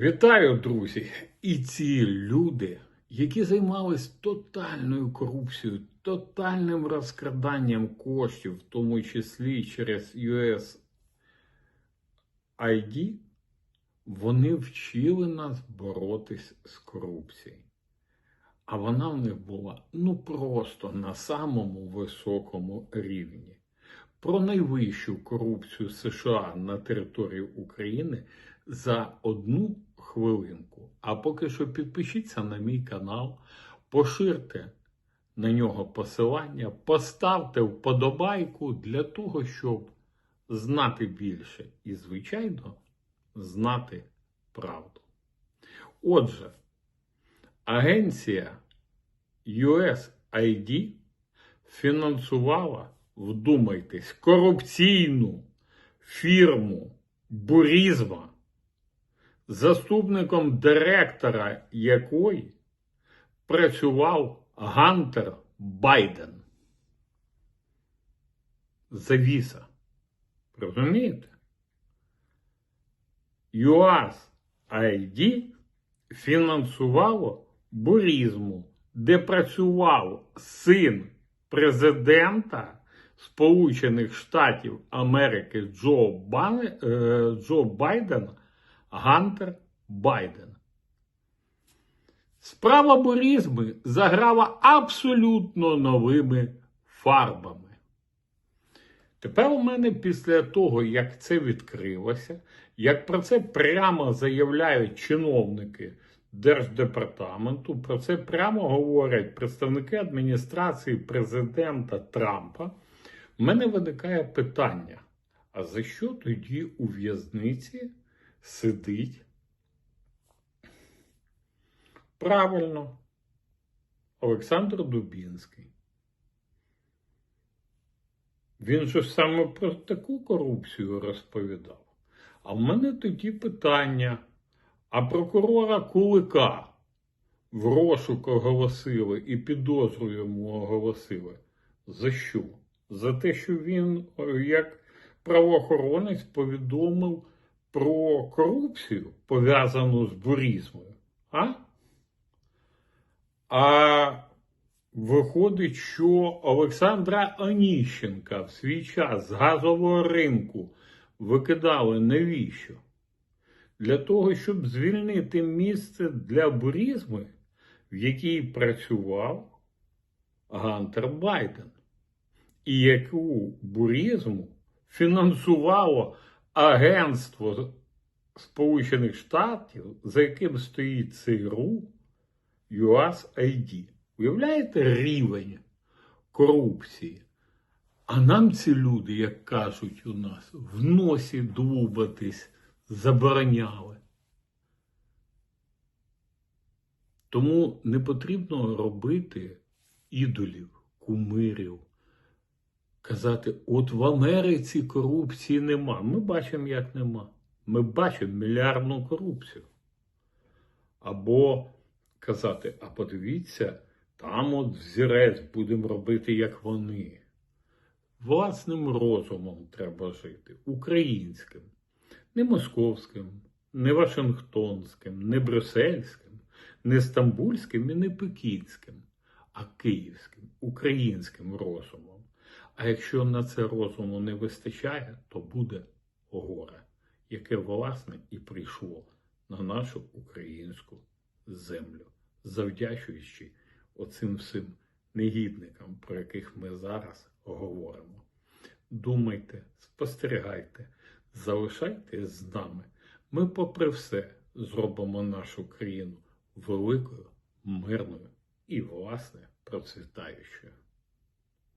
Вітаю, друзі! І ці люди, які займались тотальною корупцією, тотальним розкраданням коштів, в тому числі через USAID, вони вчили нас боротись з корупцією. А вона в них була ну просто на самому високому рівні. Про найвищу корупцію США на території України за одну хвилинку. А поки що підпишіться на мій канал, поширте на нього посилання, поставте вподобайку для того, щоб знати більше і, звичайно, знати правду. Отже, агенція USAID фінансувала, вдумайтесь, корупційну фірму Бурізма, заступником директора якої працював Гантер Байден. Завіса. Розумієте? USAID фінансувало бурізму, де працював син президента Сполучених Штатів Америки Джо, Бан... Гантер Байден. Справа бурізми заграла абсолютно новими фарбами. Тепер у мене після того, як це відкрилося, як про це прямо заявляють чиновники Держдепартаменту, про це прямо говорять представники адміністрації президента Трампа, в мене виникає питання: а за що тоді у в'язниці сидить? Правильно, Олександр Дубінський. Він же саме про таку корупцію розповідав. А в мене тоді питання: а прокурора Кулика в розшук оголосили і підозру йому оголосили. За що? За те, що він, як правоохоронець, повідомив про корупцію, пов'язану з бурізмою. А? А Виходить, що Олександра Оніщенка в свій час з газового ринку викидали навіщо? Для того, щоб звільнити місце для бурізми, в якій працював Гантер Байден, і яку бурізму фінансувало Агентство Сполучених Штатів, за яким стоїть цей рух USAID. Уявляєте рівень корупції? А нам ці люди, як кажуть у нас, в носі дубатись забороняли. Тому не потрібно робити ідолів, кумирів, казати, от в Америці корупції нема. Ми бачимо, як нема. Ми бачимо мільярдну корупцію. Або казати, а подивіться. Там от взірець будемо робити, як вони. Власним розумом треба жити, українським, не московським, не Вашингтонським, не брюссельським, не стамбульським і не пекінським, а київським, українським розумом. А якщо на це розуму не вистачає, то буде горе, яке, власне, і прийшло на нашу українську землю, завдячуючи оцим всім негідникам, про яких ми зараз говоримо. Думайте, спостерігайте, залишайтесь з нами. Ми, попри все, зробимо нашу країну великою, мирною і, власне, процвітаючою.